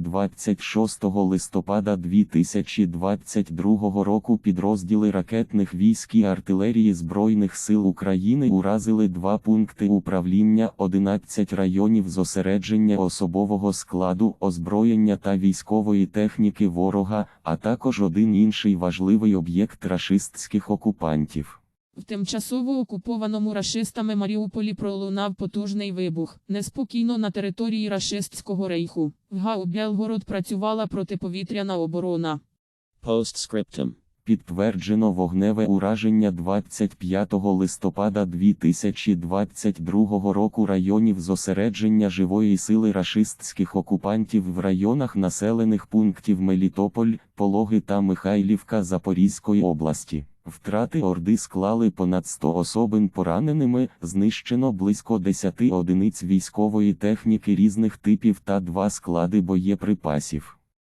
26 листопада 2022 року підрозділи ракетних військ і артилерії Збройних сил України уразили два пункти управління, 11 районів зосередження особового складу, озброєння та військової техніки ворога, а також один інший важливий об'єкт рашистських окупантів. В тимчасово окупованому рашистами Маріуполі пролунав потужний вибух. Неспокійно на території рашистського рейху. В ГАУ Белгород працювала протиповітряна оборона. Postscriptum. Підтверджено вогневе ураження 25 листопада 2022 року районів зосередження живої сили рашистських окупантів в районах населених пунктів Мелітополь, Пологи та Михайлівка Запорізької області. Втрати Орди склали понад 100 особин пораненими, знищено близько 10 одиниць військової техніки різних типів та два склади боєприпасів.